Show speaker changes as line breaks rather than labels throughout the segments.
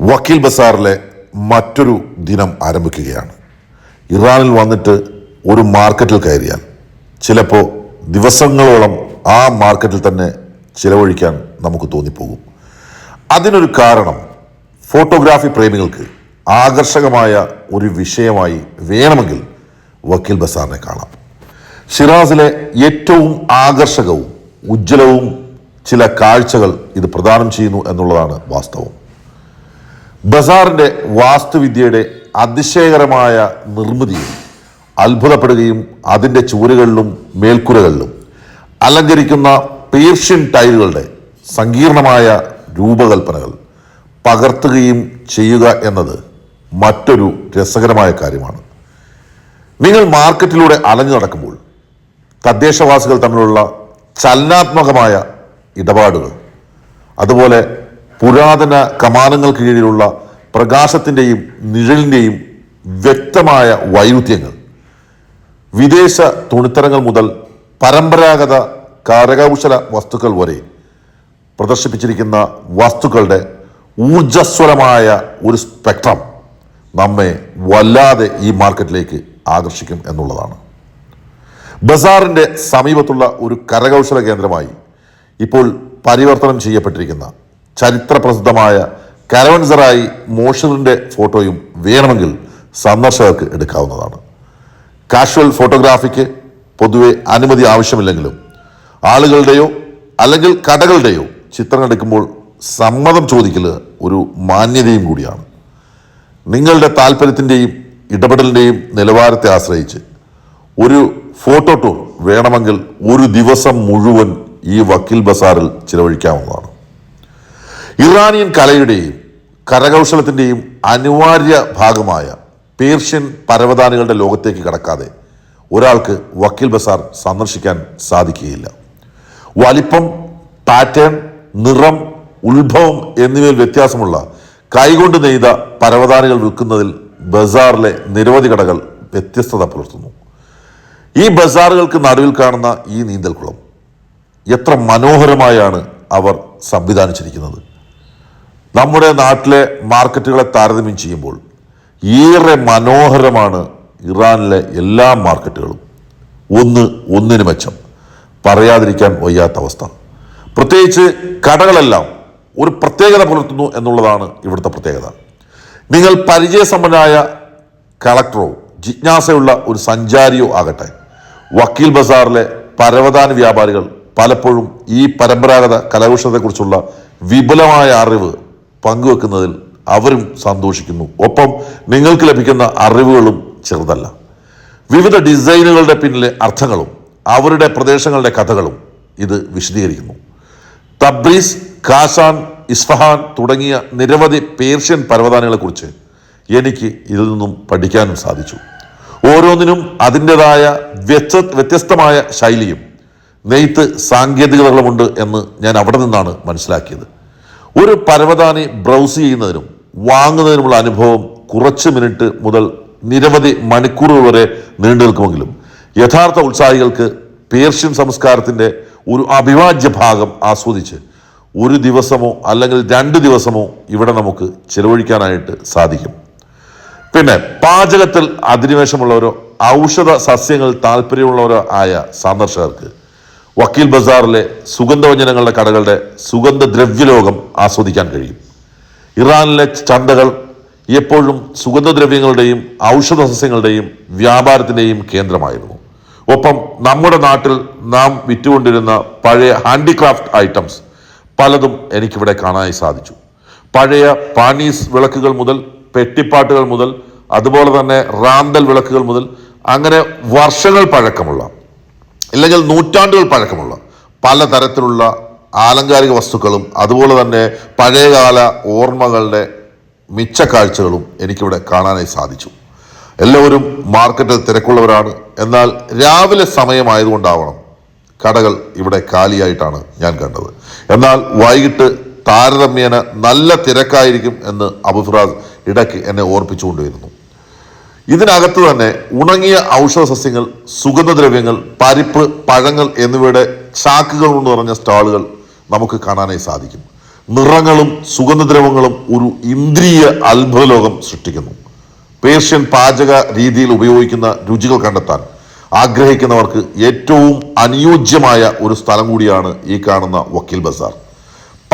വക്കീൽ ബസാറിലെ മറ്റൊരു ദിനം ആരംഭിക്കുകയാണ്. ഇറാനിൽ വന്നിട്ട് ഒരു മാർക്കറ്റിൽ കയറിയാൽ ചിലപ്പോൾ ദിവസങ്ങളോളം ആ മാർക്കറ്റിൽ തന്നെ ചിലവഴിക്കാൻ നമുക്ക് തോന്നിപ്പോകും. അതിനൊരു കാരണം ഫോട്ടോഗ്രാഫി പ്രേമികൾക്ക് ആകർഷകമായ ഒരു വിഷയമായി വേണമെങ്കിൽ വക്കീൽ ബസാറിനെ കാണാം. ഷിറാസിലെ ഏറ്റവും ആകർഷകവും ഉജ്ജ്വലവും ചില കാഴ്ചകൾ ഇത് പ്രദാനം ചെയ്യുന്നു എന്നുള്ളതാണ് വാസ്തവം. ബസാറിന്റെ വാസ്തുവിദ്യയുടെ അതിശയകരമായ നിർമ്മിതിയും അത്ഭുതപ്പെടുകയും അതിന്റെ ചുവരുകളിലും മേൽക്കൂരകളിലും അലങ്കരിക്കുന്ന പേർഷ്യൻ ടൈലുകളുടെ സങ്കീർണമായ രൂപകൽപ്പനകൾ പകർത്തുകയും ചെയ്യുക എന്നത് മറ്റൊരു രസകരമായ കാര്യമാണ്. നിങ്ങൾ മാർക്കറ്റിലൂടെ അലഞ്ഞു നടക്കുമ്പോൾ തദ്ദേശവാസികൾ തമ്മിലുള്ള ചലനാത്മകമായ ഇടപാടുകൾ അതുപോലെ പുരാതന കമാനങ്ങൾക്ക് കീഴിലുള്ള പ്രകാശത്തിന്റെയും നിഴലിന്റെയും വ്യക്തമായ വൈരുദ്ധ്യങ്ങൾ. വിദേശ തുണിത്തരങ്ങൾ മുതൽ പരമ്പരാഗത കരകൗശല വസ്തുക്കൾ വരെ പ്രദർശിപ്പിച്ചിരിക്കുന്ന വസ്തുക്കളുടെ ഊർജസ്വലമായ ഒരു സ്പെക്ട്രം നമ്മെ വല്ലാതെ ഈ മാർക്കറ്റിലേക്ക് ആകർഷിക്കും എന്നുള്ളതാണ്. ബസാറിന്റെ സമീപത്തുള്ള ഒരു കരകൗശല കേന്ദ്രമായി ഇപ്പോൾ പരിവർത്തനം ചെയ്യപ്പെട്ടിരിക്കുന്ന ചരിത്രപ്രസിദ്ധമായ കരവൻസറായി മോഷറിന്റെ ഫോട്ടോയും വേണമെങ്കിൽ സന്ദർശകർക്ക് എടുക്കാവുന്നതാണ്. കാഷ്വൽ ഫോട്ടോഗ്രാഫിക്ക് പൊതുവെ അനുമതി ആവശ്യമില്ലെങ്കിലും ആളുകളുടെയോ അല്ലെങ്കിൽ കടകളുടെയോ ചിത്രങ്ങൾ എടുക്കുമ്പോൾ സമ്മതം ചോദിക്കൽ ഒരു മാന്യതയും കൂടിയാണ്. നിങ്ങളുടെ താല്പര്യത്തിന്റെയും ഇടപെടലിന്റെയും നിലവാരത്തെ ആശ്രയിച്ച് ഒരു ഫോട്ടോ ടൂർ വേണമെങ്കിൽ ഒരു ദിവസം മുഴുവൻ ഈ വക്കീൽ ബസാറിൽ ചിലവഴിക്കാവുന്നതാണ്. ഇറാനിയൻ കലയുടെയും കരകൗശലത്തിന്റെയും അനിവാര്യ ഭാഗമായ പേർഷ്യൻ പരവതാനികളുടെ ലോകത്തേക്ക് കടക്കാതെ ഒരാൾക്ക് വക്കീൽ ബസാർ സന്ദർശിക്കാൻ സാധിക്കുകയില്ല. വലിപ്പം പാറ്റേൺ നിറം ഉത്ഭവം എന്നിവയിൽ വ്യത്യാസമുള്ള കൈകൊണ്ട് നെയ്ത പരവതാനികൾ വിൽക്കുന്നതിൽ ബസാറിലെ നിരവധി കടകൾ വ്യത്യസ്തത പുലർത്തുന്നു. ഈ ബസാറുകൾക്ക് നടുവിൽ കാണുന്ന ഈ നീന്തൽക്കുളം എത്ര മനോഹരമായാണ് അവർ സംവിധാനിച്ചിരിക്കുന്നത്. നമ്മുടെ നാട്ടിലെ മാർക്കറ്റുകളെ താരതമ്യം ചെയ്യുമ്പോൾ ഏറെ മനോഹരമാണ് ഇറാനിലെ എല്ലാ മാർക്കറ്റുകളും. ഒന്ന് ഒന്നിന് മെച്ചം. പറയാതിരിക്കാൻ വയ്യാത്ത അവസ്ഥ. പ്രത്യേകിച്ച് കടകളെല്ലാം ഒരു പ്രത്യേകത പുലർത്തുന്നു എന്നുള്ളതാണ് ഇവിടുത്തെ പ്രത്യേകത. നിങ്ങൾ പരിചയസമ്പന്നനായ കളക്ടറോ ജിജ്ഞാസയുള്ള ഒരു സഞ്ചാരിയോ ആകട്ടെ. വക്കീൽ ബസാറിലെ പരവതാന വ്യാപാരികൾ പലപ്പോഴും ഈ പരമ്പരാഗത കലകുഷത്തെക്കുറിച്ചുള്ള വിപുലമായ അറിവ് പങ്കുവെക്കുന്നതിൽ അവരും സന്തോഷിക്കുന്നു. ഒപ്പം നിങ്ങൾക്ക് ലഭിക്കുന്ന അറിവുകളും ചെറുതല്ല. വിവിധ ഡിസൈനുകളുടെ പിന്നിലെ അർത്ഥങ്ങളും അവരുടെ പ്രദേശങ്ങളുടെ കഥകളും ഇത് വിശദീകരിക്കുന്നു. തബ്രീസ് കാസാൻ ഇസ്ഫഹാൻ തുടങ്ങിയ നിരവധി പേർഷ്യൻ പരവതാനികളെക്കുറിച്ച് എനിക്ക് ഇതിൽ നിന്നും പഠിക്കാനും സാധിച്ചു. ഓരോന്നിനും അതിന്റെതായ വ്യത്യ വ്യത്യസ്തമായ ശൈലിയും നെയ്ത്ത് സാങ്കേതികതകളുമുണ്ട് എന്ന് ഞാൻ അവിടെ നിന്നാണ് മനസ്സിലാക്കിയത്. ഒരു പരവതാനി ബ്രൗസ് ചെയ്യുന്നതിനും വാങ്ങുന്നതിനുമുള്ള അനുഭവം കുറച്ച് മിനിറ്റ് മുതൽ നിരവധി മണിക്കൂറുകൾ വരെ നീണ്ടു നിൽക്കുമെങ്കിലും യഥാർത്ഥ ഉത്സാഹികൾക്ക് പേർഷ്യൻ സംസ്കാരത്തിന്റെ ഒരു അവിഭാജ്യ ഭാഗം ആസ്വദിച്ച് ഒരു ദിവസമോ അല്ലെങ്കിൽ രണ്ട് ദിവസമോ ഇവിടെ നമുക്ക് ചിലവഴിക്കാനായിട്ട് സാധിക്കും. പിന്നെ പാചകത്തിൽ അധിനിവേശമുള്ളവരോ ഔഷധ സസ്യങ്ങൾ താല്പര്യമുള്ളവരോ ആയ സന്ദർശകർക്ക് വക്കീൽ ബസാറിലെ സുഗന്ധവ്യഞ്ജനങ്ങളുടെ കടകളുടെ സുഗന്ധദ്രവ്യലോകം ആസ്വദിക്കാൻ കഴിയും. ഇറാനിലെ ചന്തകൾ എപ്പോഴും സുഗന്ധദ്രവ്യങ്ങളുടെയും ഔഷധ സസ്യങ്ങളുടെയും വ്യാപാരത്തിന്റെയും കേന്ദ്രമായിരുന്നു. ഒപ്പം നമ്മുടെ നാട്ടിൽ നാം വിറ്റുകൊണ്ടിരുന്ന പഴയ ഹാൻഡിക്രാഫ്റ്റ് ഐറ്റംസ് പലതും എനിക്കിവിടെ കാണാനായി സാധിച്ചു. പഴയ പാനീസ് വിളക്കുകൾ മുതൽ പെട്ടിപ്പാട്ടുകൾ മുതൽ അതുപോലെ തന്നെ റാന്തൽ വിളക്കുകൾ മുതൽ അങ്ങനെ വർഷങ്ങൾ പഴക്കമുള്ള ഇല്ലെങ്കിൽ നൂറ്റാണ്ടുകൾ പഴക്കമുള്ള പലതരത്തിലുള്ള ആലങ്കാരിക വസ്തുക്കളും അതുപോലെ തന്നെ പഴയകാല ഓർമ്മകളുടെ മിച്ച കാഴ്ചകളും എനിക്കിവിടെ കാണാനായി സാധിച്ചു. എല്ലാവരും മാർക്കറ്റിൽ തിരക്കുള്ളവരാണ്. എന്നാൽ രാവിലെ സമയമായതുകൊണ്ടാവണം കടകൾ ഇവിടെ കാലിയായിട്ടാണ് ഞാൻ കണ്ടത്. എന്നാൽ വൈകിട്ട് താരതമ്യേന നല്ല തിരക്കായിരിക്കും എന്ന് അബുഫ്രാസ് ഇടയ്ക്ക് എന്നെ ഓർപ്പിച്ചുകൊണ്ടിരുന്നു. ഇതിനകത്ത് തന്നെ ഉണങ്ങിയ ഔഷധ സസ്യങ്ങൾ സുഗന്ധദ്രവ്യങ്ങൾ പരിപ്പ് പഴങ്ങൾ എന്നിവയുടെ ചാക്കുകൾ കൊണ്ട് നിറഞ്ഞ സ്റ്റാളുകൾ നമുക്ക് കാണാനായി സാധിക്കും. നിറങ്ങളും സുഗന്ധദ്രവങ്ങളും ഒരു ഇന്ദ്രിയ അത്ഭുത ലോകം സൃഷ്ടിക്കുന്നു. പേർഷ്യൻ പാചക രീതിയിൽ ഉപയോഗിക്കുന്ന രുചികൾ കണ്ടെത്താൻ ആഗ്രഹിക്കുന്നവർക്ക് ഏറ്റവും അനുയോജ്യമായ ഒരു സ്ഥലം കൂടിയാണ് ഈ കാണുന്ന വക്കീൽ ബസാർ.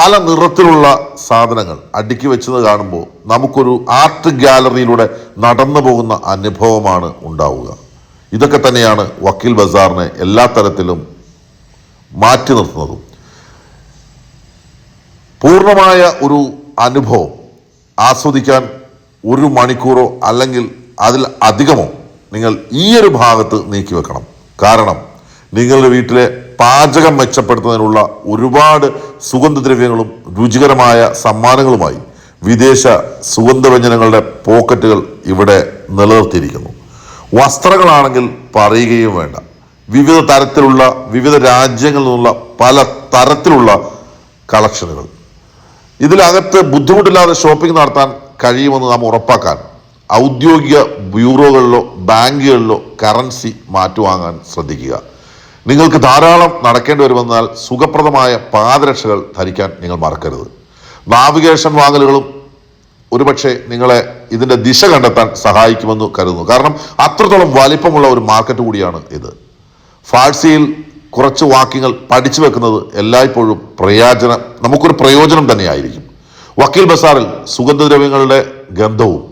പല നിറത്തിലുള്ള സാധനങ്ങൾ അടുക്കി വെച്ചത് കാണുമ്പോൾ നമുക്കൊരു ആർട്ട് ഗാലറിയിലൂടെ നടന്നു പോകുന്ന അനുഭവമാണ് ഉണ്ടാവുക. ഇതൊക്കെ തന്നെയാണ് വക്കീൽ ബസാറിനെ എല്ലാ തരത്തിലും മാറ്റി നിർത്തുന്നതും. പൂർണമായ ഒരു അനുഭവം ആസ്വദിക്കാൻ ഒരു മണിക്കൂറോ അല്ലെങ്കിൽ അതിൽ അധികമോ നിങ്ങൾ ഈ ഒരു ഭാഗത്ത് നീക്കി വെക്കണം. കാരണം നിങ്ങളുടെ വീട്ടിലെ പാചകം മെച്ചപ്പെടുത്തുന്നതിനുള്ള ഒരുപാട് സുഗന്ധദ്രവ്യങ്ങളും രുചികരമായ സമ്മാനങ്ങളുമായി വിദേശ സുഗന്ധവ്യഞ്ജനങ്ങളുടെ പോക്കറ്റുകൾ ഇവിടെ നിലനിർത്തിയിരിക്കുന്നു. വസ്ത്രങ്ങളാണെങ്കിൽ പറയുകയും വേണ്ട. വിവിധ തരത്തിലുള്ള വിവിധ രാജ്യങ്ങളിൽ നിന്നുള്ള പല തരത്തിലുള്ള കളക്ഷനുകൾ. ഇതിലകത്ത് ബുദ്ധിമുട്ടില്ലാതെ ഷോപ്പിംഗ് നടത്താൻ കഴിയുമെന്ന് നാം ഉറപ്പാക്കാൻ ഔദ്യോഗിക ബ്യൂറോകളിലോ ബാങ്കുകളിലോ കറൻസി മാറ്റുവാങ്ങാൻ ശ്രദ്ധിക്കുക. നിങ്ങൾക്ക് ധാരാളം നടക്കേണ്ടി വരുമെന്നാൽ സുഖപ്രദമായ പാദരക്ഷകൾ ധരിക്കാൻ നിങ്ങൾ മറക്കരുത്. നാവിഗേഷൻ വാങ്ങലുകളും ഒരുപക്ഷെ നിങ്ങളെ ഇതിന്റെ ദിശ കണ്ടെത്താൻ സഹായിക്കുമെന്ന് കരുതുന്നു. കാരണം അത്രത്തോളം വലിപ്പമുള്ള ഒരു മാർക്കറ്റ് കൂടിയാണ് ഇത്. ഫാഴ്സിയിൽ കുറച്ച് വാക്യങ്ങൾ പഠിച്ചു വെക്കുന്നത് എല്ലായ്പ്പോഴും പ്രയോജന നമുക്കൊരു പ്രയോജനം തന്നെയായിരിക്കും. വക്കീൽ ബസാറിൽ സുഗന്ധദ്രവ്യങ്ങളുടെ ഗന്ധവും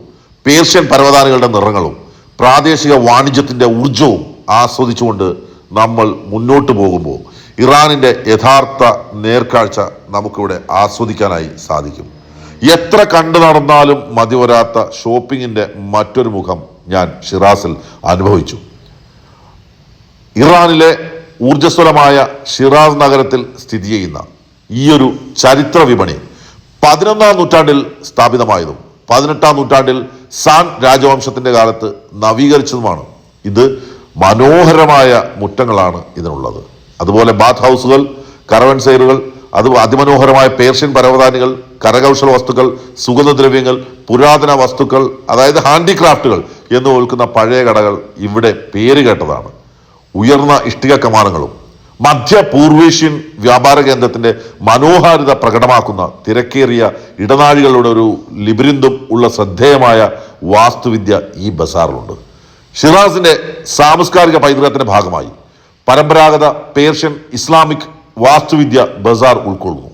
പേർഷ്യൻ പരവതാനികളുടെ നിറങ്ങളും പ്രാദേശിക വാണിജ്യത്തിന്റെ ഊർജവും ആസ്വദിച്ചുകൊണ്ട് നമ്മൾ മുന്നോട്ട് പോകുമ്പോൾ ഇറാനിന്റെ യഥാർത്ഥ നേർക്കാഴ്ച നമുക്കിവിടെ ആസ്വദിക്കാനായി സാധിക്കും. എത്ര കണ്ടു നടന്നാലും മതിവരാത്ത ഷോപ്പിങ്ങിന്റെ മറ്റൊരു മുഖം ഞാൻ ഷിറാസിൽ അനുഭവിച്ചു. ഇറാനിലെ ഊർജസ്വലമായ ഷിറാസ് നഗരത്തിൽ സ്ഥിതി ചെയ്യുന്ന ഈ ഒരു ചരിത്ര വിപണി പതിനൊന്നാം നൂറ്റാണ്ടിൽ സ്ഥാപിതമായതും പതിനെട്ടാം നൂറ്റാണ്ടിൽ സാൻ രാജവംശത്തിന്റെ കാലത്ത് നവീകരിച്ചതുമാണ്. ഇത് മനോഹരമായ മുറ്റങ്ങളാണ് ഇതിനുള്ളത്. അതുപോലെ ബാത്ത് ഹൗസുകൾ കറവൻ സൈറുകൾ അത് അതിമനോഹരമായ പേർഷ്യൻ പരവതാനികൾ കരകൗശല വസ്തുക്കൾ സുഗന്ധദ്രവ്യങ്ങൾ പുരാതന വസ്തുക്കൾ അതായത് ഹാൻഡിക്രാഫ്റ്റുകൾ എന്ന് കേൾക്കുന്ന പഴയ കടകൾ ഇവിടെ പേര് കേട്ടതാണ്. ഉയർന്ന ഇഷ്ടിക കമാനങ്ങളും മധ്യ പൂർവേഷ്യൻ വ്യാപാര കേന്ദ്രത്തിന്റെ മനോഹാരിത പ്രകടമാക്കുന്ന തിരക്കേറിയ ഇടനാഴികളുടെ ഒരു ലിബിരിന്തും ഉള്ള ശ്രദ്ധേയമായ വാസ്തുവിദ്യ ഈ ബസാറിലുണ്ട്. ഷിറാസിന്റെ സാംസ്കാരിക പൈതൃകത്തിന്റെ ഭാഗമായി പരമ്പരാഗത പേർഷ്യൻ ഇസ്ലാമിക് വാസ്തുവിദ്യ ബസാർ ഉൾക്കൊള്ളുന്നു.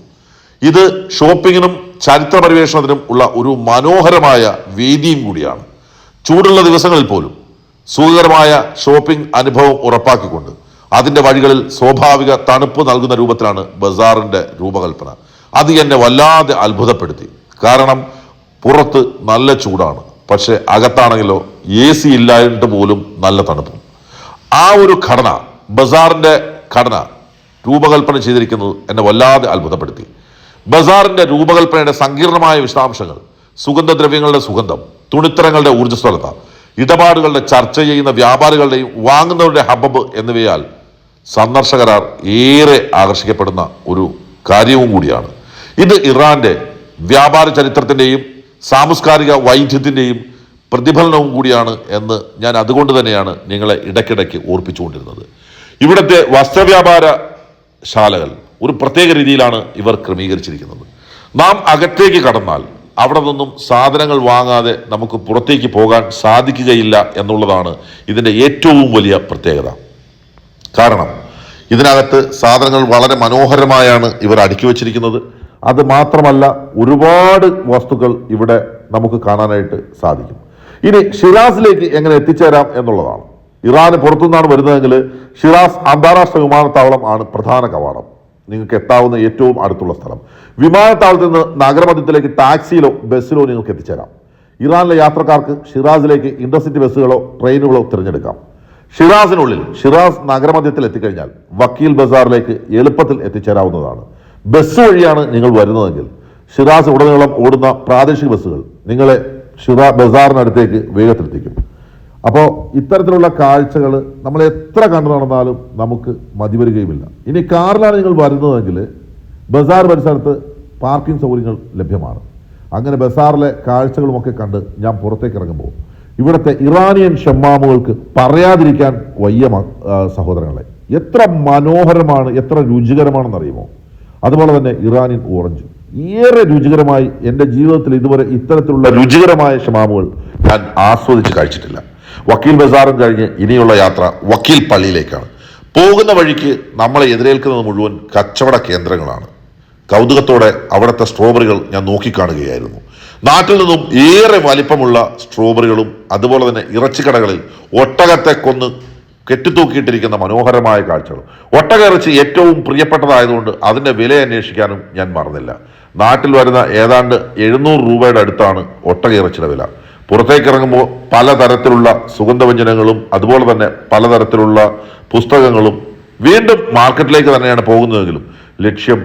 ഇത് ഷോപ്പിങ്ങിനും ചരിത്ര പരിവേഷണത്തിനും ഉള്ള ഒരു മനോഹരമായ വേദിയും കൂടിയാണ്. ചൂടുള്ള ദിവസങ്ങളിൽ പോലും സുഖകരമായ ഷോപ്പിംഗ് അനുഭവം ഉറപ്പാക്കിക്കൊണ്ട് അതിന്റെ വഴികളിൽ സ്വാഭാവിക തണുപ്പ് നൽകുന്ന രൂപത്തിലാണ് ബസാറിന്റെ രൂപകൽപ്പന. അത് എന്നെ വല്ലാതെ അത്ഭുതപ്പെടുത്തി. കാരണം പുറത്ത് നല്ല ചൂടാണ്. പക്ഷെ അകത്താണെങ്കിലോ എ സി ഇല്ലായിട്ട് പോലും നല്ല തണുപ്പും. ആ ഒരു ഘടന ബസാറിന്റെ ഘടന രൂപകൽപ്പന ചെയ്തിരിക്കുന്നത് എന്നെ വല്ലാതെ അത്ഭുതപ്പെടുത്തി. ബസാറിന്റെ രൂപകൽപ്പനയുടെ സങ്കീർണമായ വിശദാംശങ്ങൾ സുഗന്ധദ്രവ്യങ്ങളുടെ സുഗന്ധം തുണിത്തരങ്ങളുടെ ഊർജസ്വലത ഇടപാടുകളുടെ ചർച്ച ചെയ്യുന്ന വ്യാപാരികളുടെയും വാങ്ങുന്നവരുടെ ഹബബ് എന്നിവയാൽ സന്ദർശകരാർ ഏറെ ആകർഷിക്കപ്പെടുന്ന ഒരു കാര്യവും കൂടിയാണ്. ഇത് ഇറാന്റെ വ്യാപാര ചരിത്രത്തിന്റെയും സാംസ്കാരിക വൈവിധ്യത്തിന്റെയും പ്രതിഫലനവും കൂടിയാണ് എന്ന് ഞാൻ അതുകൊണ്ട് തന്നെയാണ് നിങ്ങളെ ഇടയ്ക്കിടയ്ക്ക് ഓർപ്പിച്ചുകൊണ്ടിരുന്നത്. ഇവിടുത്തെ വസ്ത്രവ്യാപാര ശാലകൾ ഒരു പ്രത്യേക രീതിയിലാണ് ഇവർ ക്രമീകരിച്ചിരിക്കുന്നത്. നാം അകത്തേക്ക് കടന്നാൽ അവിടെ നിന്നും സാധനങ്ങൾ വാങ്ങാതെ നമുക്ക് പുറത്തേക്ക് പോകാൻ സാധിക്കുകയില്ല എന്നുള്ളതാണ് ഇതിന്റെ ഏറ്റവും വലിയ പ്രത്യേകത. കാരണം ഇതിനകത്ത് സാധനങ്ങൾ വളരെ മനോഹരമായാണ് ഇവർ അടുക്കി വച്ചിരിക്കുന്നത്. അത് മാത്രമല്ല ഒരുപാട് വസ്തുക്കൾ ഇവിടെ നമുക്ക് കാണാനായിട്ട് സാധിക്കും. ഇനി ഷിറാസിലേക്ക് എങ്ങനെ എത്തിച്ചേരാം എന്നുള്ളതാണ്. ഇറാന് പുറത്തുനിന്നാണ് വരുന്നതെങ്കിൽ ഷിറാസ് അന്താരാഷ്ട്ര വിമാനത്താവളം ആണ് പ്രധാന കവാടം. നിങ്ങൾക്ക് എത്താവുന്ന ഏറ്റവും അടുത്തുള്ള സ്ഥലം. വിമാനത്താവളത്തിൽ നിന്ന് നഗരമധ്യത്തിലേക്ക് ടാക്സിയിലോ ബസ്സിലോ നിങ്ങൾക്ക് എത്തിച്ചേരാം. ഇറാനിലെ യാത്രക്കാർക്ക് ഷിറാസിലേക്ക് ഇന്റർസിറ്റി ബസ്സുകളോ ട്രെയിനുകളോ തിരഞ്ഞെടുക്കാം. ഷിറാസിനുള്ളിൽ ഷിറാസ് നഗരമധ്യത്തിൽ എത്തിക്കഴിഞ്ഞാൽ വക്കീൽ ബസാറിലേക്ക് എളുപ്പത്തിൽ എത്തിച്ചേരാവുന്നതാണ്. ബസ് വഴിയാണ് നിങ്ങൾ വരുന്നതെങ്കിൽ ഷിറാസ് ഉടനീളം ഓടുന്ന പ്രാദേശിക ബസ്സുകൾ നിങ്ങളെ ഷിറാ ബസാറിനടുത്തേക്ക് വേഗത്തിലെത്തിക്കും. അപ്പോൾ ഇത്തരത്തിലുള്ള കാഴ്ചകൾ നമ്മൾ എത്ര കണ്ടു നടന്നാലും നമുക്ക് മതിവരികയുമില്ല ഇനി കാറിലാണ് നിങ്ങൾ വരുന്നതെങ്കിൽ ബസാർ പരിസരത്ത് പാർക്കിംഗ് സൗകര്യങ്ങൾ ലഭ്യമാണ്. അങ്ങനെ ബസാറിലെ കാഴ്ചകളുമൊക്കെ കണ്ട് ഞാൻ പുറത്തേക്ക് ഇറങ്ങുമ്പോൾ ഇവിടുത്തെ ഇറാനിയൻ ഷമ്മാമുകൾക്ക് പറയാതിരിക്കാൻ വയ്യ സഹോദരങ്ങളെ. എത്ര മനോഹരമാണ് എത്ര രുചികരമാണെന്ന് അറിയുമോ അതുപോലെ തന്നെ ഇറാനിയൻ ഓറഞ്ച്. ഏറെ രുചികരമായി എന്റെ ജീവിതത്തിൽ ഇതുവരെ ഇത്തരത്തിലുള്ള രുചികരമായ ഷമാമുകൾ ഞാൻ ആസ്വദിച്ച് കഴിച്ചിട്ടില്ല. വക്കീൽ ബസാറും കഴിഞ്ഞ് ഇനിയുള്ള യാത്ര വക്കീൽ പള്ളിയിലേക്കാണ്. പോകുന്ന വഴിക്ക് നമ്മളെ എതിരേൽക്കുന്നത് മുഴുവൻ കച്ചവട കേന്ദ്രങ്ങളാണ്. കൗതുകത്തോടെ അവിടുത്തെ സ്ട്രോബറികൾ ഞാൻ നോക്കിക്കാണുകയായിരുന്നു. നാട്ടിൽ നിന്നും ഏറെ വലിപ്പമുള്ള സ്ട്രോബറികളും അതുപോലെ തന്നെ ഇറച്ചിക്കടകളിൽ ഒട്ടകത്തെ കൊന്ന് കെട്ടിത്തൂക്കിയിട്ടിരിക്കുന്ന മനോഹരമായ കാഴ്ചകൾ. ഒട്ടക ഇറച്ചി ഏറ്റവും പ്രിയപ്പെട്ടതായതുകൊണ്ട് അതിന്റെ വില അന്വേഷിക്കാനും ഞാൻ മറന്നില്ല. നാട്ടിൽ വരുന്ന ഏതാണ്ട് എഴുന്നൂറ് രൂപയുടെ അടുത്താണ് ഒട്ടക ഇറച്ചിയുടെ വില. പുറത്തേക്ക് ഇറങ്ങുമ്പോൾ പലതരത്തിലുള്ള സുഗന്ധവ്യഞ്ജനങ്ങളും അതുപോലെ തന്നെ പലതരത്തിലുള്ള പുസ്തകങ്ങളും വീണ്ടും മാർക്കറ്റിലേക്ക് തന്നെയാണ് പോകുന്നതെങ്കിലും ലക്ഷ്യം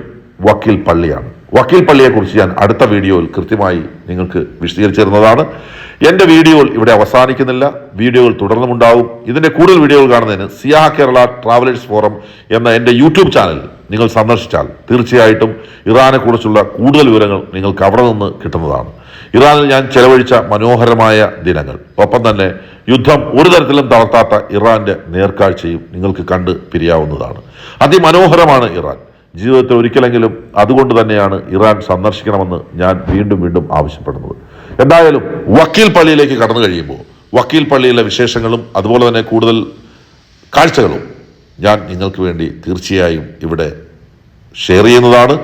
വക്കീൽ പള്ളിയാണ്. വക്കീൽ പള്ളിയെക്കുറിച്ച് ഞാൻ അടുത്ത വീഡിയോയിൽ കൃത്യമായി നിങ്ങൾക്ക് വിശദീകരിച്ചു തരുന്നതാണ് എന്റെ വീഡിയോകൾ ഇവിടെ അവസാനിക്കുന്നില്ല. വീഡിയോകൾ തുടർന്നുമുണ്ടാവും. ഇതിന്റെ കൂടുതൽ വീഡിയോകൾ കാണുന്നതിന് സിയാ കേരള ട്രാവലേഴ്സ് ഫോറം എന്ന എന്റെ യൂട്യൂബ് ചാനൽ നിങ്ങൾ സന്ദർശിച്ചാൽ തീർച്ചയായിട്ടും ഇറാനെക്കുറിച്ചുള്ള കൂടുതൽ വിവരങ്ങൾ നിങ്ങൾക്ക് അവിടെ നിന്ന് കിട്ടുന്നതാണ്. ഇറാനിൽ ഞാൻ ചെലവഴിച്ച മനോഹരമായ ദിനങ്ങൾ. ഒപ്പം തന്നെ യുദ്ധം ഒരു തരത്തിലും തളർത്താത്ത ഇറാന്റെ നേർക്കാഴ്ചയും നിങ്ങൾക്ക് കണ്ട് പിരിയാവുന്നതാണ്. അതിമനോഹരമാണ് ഇറാൻ. ജീവിതത്തിൽ ഒരിക്കലെങ്കിലും അതുകൊണ്ട് തന്നെയാണ് ഇറാൻ സന്ദർശിക്കണമെന്ന് ഞാൻ വീണ്ടും വീണ്ടും ആവശ്യപ്പെടുന്നത്. എന്തായാലും വക്കീൽ പള്ളിയിലേക്ക് കടന്നു കഴിയുമ്പോൾ വക്കീൽ പള്ളിയിലെ വിശേഷങ്ങളും അതുപോലെ തന്നെ കൂടുതൽ കാഴ്ചകളും ഞാൻ നിങ്ങൾക്ക് വേണ്ടി തീർച്ചയായും ഇവിടെ ഷെയർ ചെയ്യുന്നതാണ്.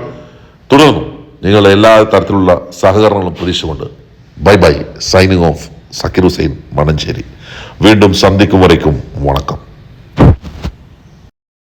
തുടർന്നും നിങ്ങളുടെ എല്ലാ തരത്തിലുള്ള സഹകരണങ്ങളും പ്രതീക്ഷമുണ്ട് bye bye. Signing off Zakir Hussain Mananchery. വീണ്ടും സന്ധിക്കും വരയ്ക്കും. വണക്കം.